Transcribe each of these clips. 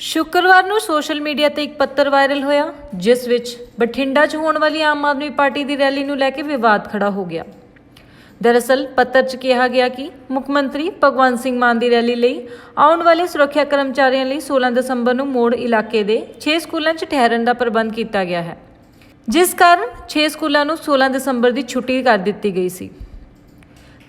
ਸ਼ੁੱਕਰਵਾਰ ਨੂੰ social media ਤੇ ਇੱਕ ਪੱਤਰ ਵਾਇਰਲ ਹੋਇਆ, ਜਿਸ ਵਿੱਚ ਬਠਿੰਡਾ 'ਚ ਹੋਣ ਵਾਲੀ ਆਮ ਆਦਮੀ ਪਾਰਟੀ ਦੀ ਰੈਲੀ ਨੂੰ ਲੈ ਕੇ ਵਿਵਾਦ ਖੜਾ ਹੋ ਗਿਆ। ਦਰਅਸਲ, ਪੱਤਰ 'ਚ ਕਿਹਾ ਗਿਆ ਕਿ ਮੁੱਖ ਮੰਤਰੀ ਭਗਵੰਤ ਸਿੰਘ ਮਾਨ ਦੀ ਰੈਲੀ ਲਈ ਆਉਣ ਵਾਲੇ ਸੁਰੱਖਿਆ ਕਰਮਚਾਰੀਆਂ ਲਈ 16 ਦਸੰਬਰ ਨੂੰ ਮੋੜ ਇਲਾਕੇ ਦੇ 6 ਸਕੂਲਾਂ 'ਚ ਠਹਿਰਨ ਦਾ ਪ੍ਰਬੰਧ ਕੀਤਾ ਗਿਆ ਹੈ, ਜਿਸ ਕਾਰਨ 6 ਸਕੂਲਾਂ ਨੂੰ 16 ਦਸੰਬਰ ਦੀ ਛੁੱਟੀ ਕਰ ਦਿੱਤੀ ਗਈ ਸੀ।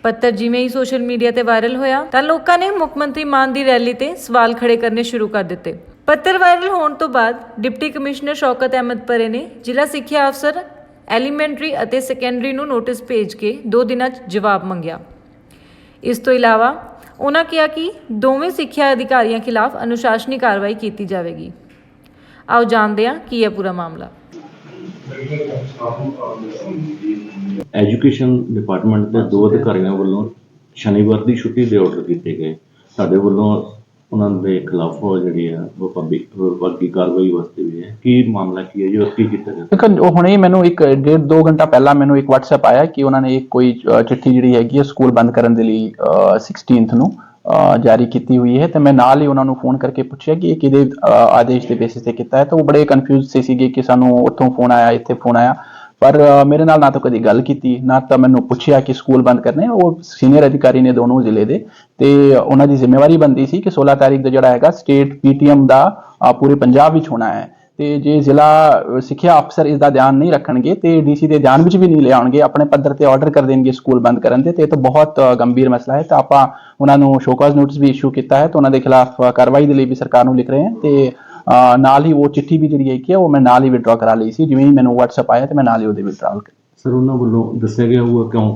ਪੱਤਰ ਜਿਵੇਂ ਹੀ ਸੋਸ਼ਲ ਮੀਡੀਆ ਤੇ ਵਾਇਰਲ ਹੋਇਆ ਤਾਂ ਲੋਕਾਂ ਨੇ ਮੁੱਖ ਮੰਤਰੀ ਮਾਨ ਦੀ ਰੈਲੀ ਤੇ ਸਵਾਲ ਖੜੇ ਕਰਨੇ ਸ਼ੁਰੂ ਕਰ ਦਿੱਤੇ। ਪੱਤਰ ਵਾਇਰਲ ਹੋਣ ਤੋਂ ਬਾਅਦ ਡਿਪਟੀ ਕਮਿਸ਼ਨਰ ਸ਼ੌਕਤ ਅਹਿਮਦ ਪਰੇ ਨੇ ਜ਼ਿਲ੍ਹਾ ਸਿੱਖਿਆ ਅਫਸਰ, ਐਲੀਮੈਂਟਰੀ ਅਤੇ ਸੈਕੰਡਰੀ ਨੂੰ ਨੋਟਿਸ ਭੇਜ ਕੇ 2 ਦਿਨਾਂ 'ਚ ਜਵਾਬ ਮੰਗਿਆ। ਇਸ ਤੋਂ ਇਲਾਵਾ ਉਹਨਾਂ ਕਿਹਾ ਕਿ ਦੋਵੇਂ ਸਿੱਖਿਆ ਅਧਿਕਾਰੀਆਂ ਖਿਲਾਫ ਅਨੁਸ਼ਾਸਨੀ ਕਾਰਵਾਈ ਕੀਤੀ ਜਾਵੇਗੀ। ਆਓ ਜਾਣਦੇ ਹਾਂ ਕੀ ਹੈ ਪੂਰਾ ਮਾਮਲਾ। ਐਜੂਕੇਸ਼ਨ ਡਿਪਾਰਟਮੈਂਟ ਦੇ ਦੋ ਅਧਿਕਾਰੀਆਂ ਵੱਲੋਂ ਸ਼ਨੀਵਾਰ ਦੀ ਛੁੱਟੀ ਦੇ ਆਰਡਰ ਕੀਤੇ ਗਏ। ਸਾਡੇ ਵੱਲੋਂ ਉਹਨਾਂ ਦੇ ਖਿਲਾਫ ਜਿਹੜੀ ਹੈ ਵਿਭਾਗੀ ਕਾਰਵਾਈ ਵਾਸਤੇ ਵੀ ਹੈ। ਕੀ ਮਾਮਲਾ ਕੀ ਹੈ ਜੀ ਔਰ ਕੀ ਕੀਤਾ ਗਿਆ? ਦੇਖੋ ਉਹ ਹੁਣੇ ਮੈਨੂੰ ਇੱਕ ਡੇਢ ਦੋ ਘੰਟਾ ਪਹਿਲਾਂ ਮੈਨੂੰ ਇੱਕ WhatsApp ਆਇਆ ਕਿ ਉਹਨਾਂ ਨੇ ਕੋਈ ਚਿੱਠੀ ਜਿਹੜੀ ਹੈਗੀ ਹੈ ਸਕੂਲ ਬੰਦ ਕਰਨ ਦੇ ਲਈ ਅ, 16th ਨੂੰ। ਜਾਰੀ ਕੀਤੀ ਹੋਈ ਹੈ ਤੇ ਮੈਂ ਨਾਲ ਹੀ ਉਹਨਾਂ ਨੂੰ ਫੋਨ ਕਰਕੇ ਪੁੱਛਿਆ ਕਿ ਇਹ ਕਿਹਦੇ ਆਦੇਸ਼ ਦੇ ਬੇਸਿਸ ਤੇ ਕੀਤਾ ਹੈ। ਤਾਂ ਉਹ ਬੜੇ ਕਨਫਿਊਜ਼ ਸੀ ਸੀਗੇ ਕਿ ਸਾਨੂੰ ਉੱਥੋਂ ਫੋਨ ਆਇਆ, ਇੱਥੇ ਫੋਨ ਆਇਆ। ਪਰ ਮੇਰੇ ਨਾਲ ਨਾ ਤਾਂ ਕਦੀ ਗੱਲ ਕੀਤੀ, ਨਾ ਤਾਂ ਮੈਨੂੰ ਪੁੱਛਿਆ ਕਿ ਸਕੂਲ ਬੰਦ ਕਰਨੇ ਉਹ ਸੀਨੀਅਰ ਅਧਿਕਾਰੀ ਨੇ ਦੋਨੋਂ ਜ਼ਿਲ੍ਹੇ ਦੇ ਤੇ ਉਹਨਾਂ ਦੀ ਜ਼ਿੰਮੇਵਾਰੀ ਬੰਦੀ ਸੀ ਕਿ 16 ਤਾਰੀਖ ਦਾ ਜਿਹੜਾ ਹੈਗਾ ਸਟੇਟ ਪੀਟੀਐਮ ਦਾ ਪੂਰੇ ਪੰਜਾਬ ਵਿੱਚ ਹੋਣਾ ਹੈ। ਤੇ ਜੇ ਜ਼ਿਲ੍ਹਾ ਸਿੱਖਿਆ ਅਫਸਰ ਇਸ ਦਾ ਧਿਆਨ ਨਹੀਂ ਰੱਖਣਗੇ ਤੇ ਡੀਸੀ ਦੇ ਧਿਆਨ ਵਿੱਚ ਵੀ ਨਹੀਂ ਲਿਆਉਣਗੇ ਆਪਣੇ ਪੱਧਰ ਤੇ ਆਰਡਰ ਕਰ ਦੇਣਗੇ ਸਕੂਲ ਬੰਦ ਕਰਨ ਦੇ ਤੇ ਇਹ ਤਾਂ ਬਹੁਤ ਗੰਭੀਰ ਮਸਲਾ ਹੈ। ਤਾਂ ਆਪਾਂ ਉਹਨਾਂ ਨੂੰ ਸ਼ੋਕਾਜ਼ ਨੋਟਿਸ ਵੀ ਇਸ਼ੂ ਕੀਤਾ ਹੈ ਤਾਂ ਉਹਨਾਂ ਦੇ ਖਿਲਾਫ ਕਾਰਵਾਈ ਦੇ ਲਈ ਵੀ ਸਰਕਾਰ ਨੂੰ ਲਿਖ ਰਹੇ ਹਾਂ। ਤੇ ਨਾਲ ਹੀ ਉਹ ਚਿੱਠੀ ਵੀ ਜਿਹੜੀ ਹੈ ਉਹ ਮੈਂ ਨਾਲ ਹੀ ਵਿਡਰਾ ਕਰਾ ਲਈ ਸੀ ਜਿਵੇਂ ਹੀ ਮੈਨੂੰ WhatsApp ਆਇਆ ਤੇ ਮੈਂ ਨਾਲ ਹੀ ਉਹਦੇ ਵਿਡਰਾਲ ਸਰ ਉਹਨਾਂ ਵੱਲੋਂ ਦੱਸਿਆ ਗਿਆ ਹੋਊਗਾ ਕਿਉਂ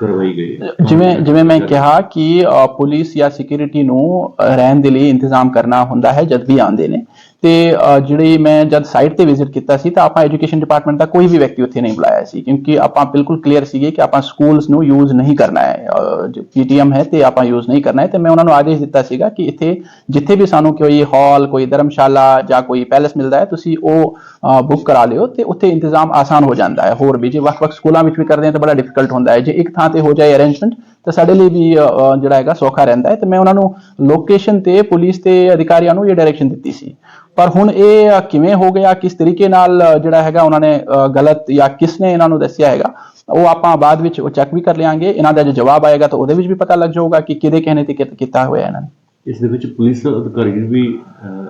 ਕਰਵਾਈ ਗਈ ਜਿਵੇਂ ਜਿਵੇਂ ਮੈਂ ਕਿਹਾ ਕਿ ਪੁਲਿਸ ਜਾਂ ਸਿਕਿਉਰਿਟੀ ਨੂੰ ਰਹਿਣ ਦੇ ਲਈ ਇੰਤਜ਼ਾਮ ਕਰਨਾ ਹੁੰਦਾ ਹੈ ਜਦ ਵੀ ਆਉਂਦੇ ਨੇ। ਤੇ ਜਿਹੜੀ ਮੈਂ ਜਦ ਸਾਈਟ ਤੇ ਵਿਜ਼ਿਟ ਕੀਤਾ ਸੀ ਤਾਂ ਆਪਾਂ ਐਜੂਕੇਸ਼ਨ ਡਿਪਾਰਟਮੈਂਟ ਦਾ ਕੋਈ ਵੀ ਵਿਅਕਤੀ ਉੱਥੇ ਨਹੀਂ ਬੁਲਾਇਆ ਸੀ ਕਿਉਂਕਿ ਆਪਾਂ ਬਿਲਕੁਲ ਕਲੀਅਰ ਸੀਗੇ ਕਿ ਆਪਾਂ ਸਕੂਲਸ ਨੂੰ ਯੂਜ਼ ਨਹੀਂ ਕਰਨਾ ਹੈ ਅ, ਜੋ ਪੀਟੀਐਮ ਹੈ ਤੇ ਆਪਾਂ ਯੂਜ਼ ਨਹੀਂ ਕਰਨਾ ਹੈ ਤੇ ਮੈਂ ਉਹਨਾਂ ਨੂੰ ਆਦੇਸ਼ ਦਿੱਤਾ ਸੀਗਾ ਕਿ ਇੱਥੇ ਜਿੱਥੇ ਵੀ ਸਾਨੂੰ ਕੋਈ ਹਾਲ ਕੋਈ ਧਰਮਸ਼ਾਲਾ ਜਾਂ ਕੋਈ ਪੈਲੇਸ ਮਿਲਦਾ ਹੈ ਤੁਸੀਂ ਉਹ ਬੁੱਕ ਕਰਾ ਲਿਓ ਤੇ ਉੱਥੇ ਇੰਤਜ਼ਾਮ ਆਸਾਨ ਹੋ ਜਾਂਦਾ ਹੈ ਹੋਰ ਵੀ ਜੇ ਵੱਖ-ਵੱਖ ਸਕੂਲਾਂ ਵਿੱਚ ਵੀ ਕਰਦੇ ਹਾਂ ਤਾਂ ਬੜਾ ਡਿਫਿਕਲਟ ਹੁੰਦਾ ਹੈ ਜੇ ਇੱਕ ਥਾਂ ਤੇ ਹੋ ਜਾਏ ਅਰੇਂਜਮੈਂਟ ਤਾਂ ਸਾਡੇ ਲਈ ਵੀ ਜਿਹੜਾ ਹੈਗਾ ਸੌਖਾ ਰਹਿੰਦਾ ਹੈ ਤੇ ਮੈਂ ਉਹਨਾਂ ਨੂੰ ਲੋਕੇਸ਼ਨ ਤੇ ਪੁਲਿਸ ਤੇ ਅਧਿਕਾਰੀਆਂ ਨੂੰ ਇਹ ਡਾਇਰੈਕਸ਼ਨ ਦਿੱਤੀ ਸੀ। ਪਰ ਹੁਣ ਇਹ ਕਿਵੇਂ ਹੋ ਗਿਆ ਕਿਸ ਤਰੀਕੇ ਨਾਲ ਜਿਹੜਾ ਹੈਗਾ ਉਹਨਾਂ ਨੇ ਗਲਤ ਜਾਂ ਕਿਸ ਨੇ ਇਹਨਾਂ ਨੂੰ ਦੱਸਿਆ ਹੈਗਾ ਉਹ ਆਪਾਂ ਬਾਅਦ ਵਿੱਚ ਉਹ ਚੈੱਕ ਵੀ ਕਰ ਲਿਆਂਗੇ। ਇਹਨਾਂ ਦਾ ਜੋ ਜਵਾਬ ਆਏਗਾ ਤਾਂ ਉਹਦੇ ਵਿੱਚ ਵੀ ਪਤਾ ਲੱਗ ਜਾਊਗਾ ਕਿ ਕਿਹਦੇ ਕਹਿਣੇ ਤੇ ਕੀਤਾ ਹੋਇਆ ਇਹਨਾਂ ਨੇ। ਇਸ ਦੇ ਵਿੱਚ ਪੁਲਿਸ ਅਧਿਕਾਰੀ ਵੀ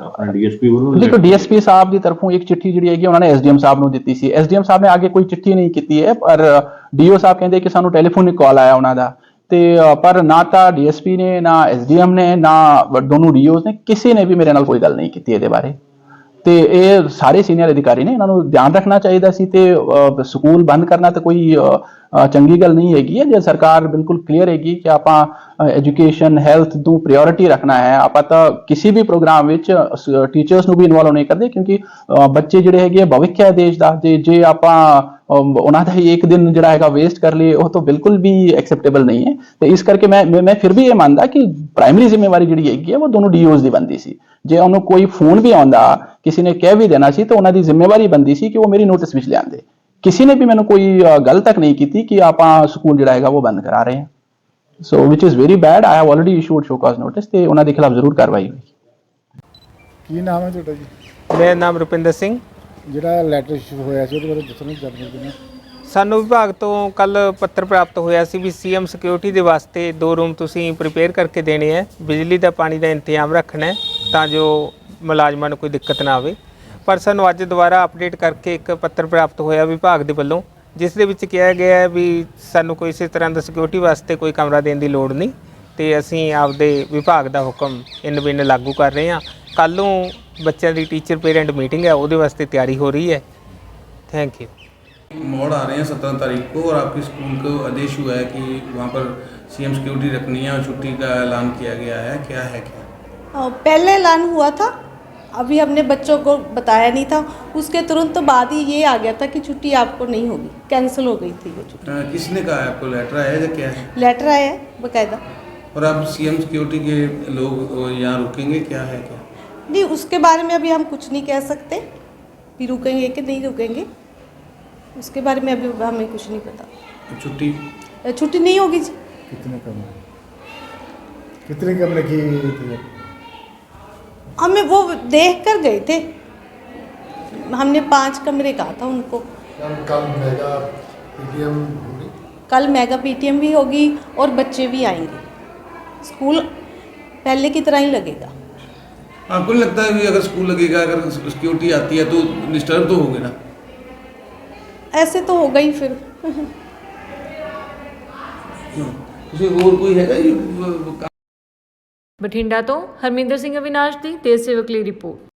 ਆਪਣਾ ਡੀਐਸਪੀ ਵੱਲੋਂ ਦੇਖੋ ਡੀਐਸਪੀ ਸਾਹਿਬ ਦੀ ਤਰਫੋਂ ਇੱਕ ਚਿੱਠੀ ਜਿਹੜੀ ਹੈਗੀ ਉਹਨਾਂ ਨੇ ਐਸਡੀਐਮ ਸਾਹਿਬ ਨੂੰ ਦਿੱਤੀ ਸੀ। ਐਸਡੀਐਮ ਸਾਹਿਬ ਨੇ ਅੱਗੇ ਕੋਈ ਚਿੱਠੀ ਨਹੀਂ ਕੀਤੀ ਹੈ ਪਰ ਡੀਓ ਸਾਹਿਬ ਕਹਿੰਦੇ ਕਿ ਸਾਨੂੰ ਟੈਲੀਫੋਨਿਕ ਕਾਲ ਆਇਆ ਉਹਨਾਂ ਦਾ। ਤੇ ਪਰ ਨਾ ਤਾਂ ਡੀਐਸਪੀ ਨੇ ਨਾ ਐਸਡੀਐਮ ਨੇ ਨਾ ਦੋਨੋਂ ਡੀਓਸ ਨੇ ਕਿਸੇ ਨੇ ਵੀ ਮੇਰੇ ਨਾਲ ਕੋਈ ਗੱਲ ਨਹੀਂ ਕੀਤੀ ਇਹਦੇ ਬਾਰੇ। ਤੇ ਇਹ ਸਾਰੇ ਸੀਨੀਅਰ ਅਧਿਕਾਰੀ ਨੇ ਇਹਨਾਂ ਨੂੰ ਧਿਆਨ ਰੱਖਣਾ ਚਾਹੀਦਾ ਸੀ ਤੇ ਸਕੂਲ ਬੰਦ ਕਰਨਾ ਤਾਂ ਕੋਈ ਅ, ਚੰਗੀ ਗੱਲ ਨਹੀਂ ਹੈਗੀ ਹੈ। ਜੇ ਸਰਕਾਰ ਬਿਲਕੁਲ ਕਲੀਅਰ ਹੈਗੀ ਕਿ ਆਪਾਂ ਐਜੂਕੇਸ਼ਨ ਹੈਲਥ ਨੂੰ ਪ੍ਰਾਇੋਰਟੀ ਰੱਖਣਾ ਹੈ, ਆਪਾਂ ਤਾਂ ਕਿਸੇ ਵੀ ਪ੍ਰੋਗਰਾਮ ਵਿੱਚ ਟੀਚਰਸ ਨੂੰ ਵੀ ਇਨਵੋਲਵ ਨਹੀਂ ਕਰਦੇ ਕਿਉਂਕਿ ਬੱਚੇ ਜਿਹੜੇ ਹੈਗੇ ਆ, ਭਵਿੱਖ ਹੈ ਦੇਸ਼ ਦਾ। ਤੇ ਜੇ ਆਪਾਂ ਉਹਨਾਂ ਦਾ ਹੀ ਇੱਕ ਦਿਨ ਜਿਹੜਾ ਹੈਗਾ ਵੇਸਟ ਕਰ ਲਈਏ, ਉਹ ਤਾਂ ਬਿਲਕੁਲ ਵੀ ਐਕਸੈਪਟੇਬਲ ਨਹੀਂ ਹੈ। ਤੇ ਇਸ ਕਰਕੇ ਮੈਂ ਮੈਂ ਮੈਂ ਫਿਰ ਵੀ ਇਹ ਮੰਨਦਾ ਕਿ ਪ੍ਰਾਇਮਰੀ ਜ਼ਿੰਮੇਵਾਰੀ ਜਿਹੜੀ ਹੈਗੀ ਹੈ ਉਹ ਦੋਨੋਂ ਡੀਓਜ਼ ਦੀ ਬੰਦੀ ਸੀ। ਜੇ ਉਹਨੂੰ ਕੋਈ ਫੋਨ ਵੀ ਆਉਂਦਾ, ਕਿਸੇ ਨੇ ਕਹਿ ਵੀ ਦੇਣਾ ਸੀ, ਤਾਂ ਉਹਨਾਂ ਦੀ ਜ਼ਿੰਮੇਵਾਰੀ ਬੰਦੀ ਸੀ ਕਿ ਉਹ ਮੇਰੀ ਨੋਟਿਸ ਵਿੱਚ ਲਿਆਂਦੇ। ਕਿਸੇ ਨੇ ਵੀ ਮੈਨੂੰ ਕੋਈ ਗੱਲ ਤੱਕ ਨਹੀਂ ਕੀਤੀ ਕਿ ਆਪਾਂ ਸਕੂਲ ਜਿਹੜਾ ਹੈਗਾ ਉਹ ਬੰਦ ਕਰਾ ਰਹੇ ਹਾਂ। So which is very bad I have already issued show cause notice ਤੇ ਉਹਨਾਂ ਦੇ ਖਿਲਾਫ ਜ਼ਰੂਰ ਕਾਰਵਾਈ ਹੋਈ ਕੀ ਨਾਮ ਹੈ ਤੁਹਾਡਾ ਜੀ? ਮੇਰਾ ਨਾਮ ਰੁਪਿੰਦਰ ਸਿੰਘ। ਜਿਹੜਾ ਲੈਟਰ ਸ਼ੁਰੂ ਹੋਇਆ ਸੀ ਉਹਦੇ ਬਾਰੇ ਦੱਸਣਾ ਜਾਣਕਾਰੀ ਦੇਣਾ ਸਾਨੂੰ ਵਿਭਾਗ ਤੋਂ ਕੱਲ ਪੱਤਰ ਪ੍ਰਾਪਤ ਹੋਇਆ ਸੀ ਵੀ ਸੀਐਮ ਸਿਕਿਉਰਿਟੀ ਦੇ ਵਾਸਤੇ ਦੋ ਰੂਮ ਤੁਸੀਂ ਪ੍ਰਿਪੇਅਰ ਕਰਕੇ ਦੇਣੇ ਹੈ। ਬਿਜਲੀ ਦਾ ਪਾਣੀ ਦਾ ਇੰਤਜ਼ਾਮ ਰੱਖਣਾ ਹੈ ਤਾਂ ਜੋ ਮੁਲਾਜ਼ਮਾਂ ਨੂੰ ਕੋਈ ਦਿੱਕਤ ਨਾ ਆਵੇ। ਪਰ ਸਾਨੂੰ ਅੱਜ ਦੁਬਾਰਾ ਅਪਡੇਟ ਕਰਕੇ ਇੱਕ ਪੱਤਰ ਪ੍ਰਾਪਤ ਹੋਇਆ ਵਿਭਾਗ ਦੇ ਵੱਲੋਂ ਜਿਸ ਦੇ ਵਿੱਚ ਕਿਹਾ ਗਿਆ ਹੈ ਵੀ ਸਾਨੂੰ ਕੋਈ ਇਸੇ ਤਰ੍ਹਾਂ ਦਾ ਸਿਕਿਉਰਿਟੀ ਵਾਸਤੇ ਕੋਈ ਕਮਰਾ ਦੇਣ ਦੀ ਲੋੜ ਨਹੀਂ ਤੇ ਅਸੀਂ ਆਪਦੇ ਵਿਭਾਗ ਦਾ ਹੁਕਮ ਇਨ ਬਿਨ ਲਾਗੂ ਕਰ ਰਹੇ ਹਾਂ ਕੱਲ ਨੂੰ ਬੱਚਿਆਂ ਦੀ ਟੀਚਰ ਪੇਰੈਂਟ ਮੀਟਿੰਗ ਹੈ ਉਹਦੇ ਵਾਸਤੇ ਤਿਆਰੀ ਹੋ ਰਹੀ ਹੈ ਥੈਂਕ ਯੂ मोड़ आ रहे हैं सत्रह तारीख को और आपके स्कूल को आदेश हुआ है कि वहाँ पर सीएम सिक्योरिटी रखनी है और छुट्टी का ऐलान किया गया है क्या है क्या अ, पहले ऐलान हुआ था अभी हमने बच्चों को बताया नहीं था। उसके तुरंत तो बाद ही ये आ गया था कि छुट्टी आपको नहीं होगी। कैंसिल हो गई थी वो छुट्टी। किसने कहा है आपको? लेटर आया है या क्या है? लेटर आया है बाकायदा। और आप सीएम सिक्योरिटी के लोग यहाँ रुकेंगे? क्या है क्या? नहीं उसके बारे में अभी हम कुछ नहीं कह सकते। भी रुकेंगे कि नहीं रुकेंगे। उसके बारे में अभी हमें कुछ नहीं पता। छुट्टी? छुट्टी नहीं होगी जी। कितने कमरे कितने कमरे की थी हमें वो देख कर गए थे। हमने पाँच कमरे कहा था उनको। कल मेगा पीटीएम कल मेगा पीटीएम भी होगी और बच्चे भी आएँगे। स्कूल पहले की तरह ही लगेगा। आपको लगता है कि अगर स्कूल लगेगा अगर सिक्योरिटी आती है तो डिस्टर्ब तो होगे ना? ऐसे तो होगा ही फिर। किसी और कोई है ਬਠਿੰਡਾ ਤੋਂ ਹਰਮਿੰਦਰ ਸਿੰਘ ਅਵਿਨਾਸ਼ ਦੀ ਦੇਸ਼ ਸੇਵਕ ਲਈ ਰਿਪੋਰਟ।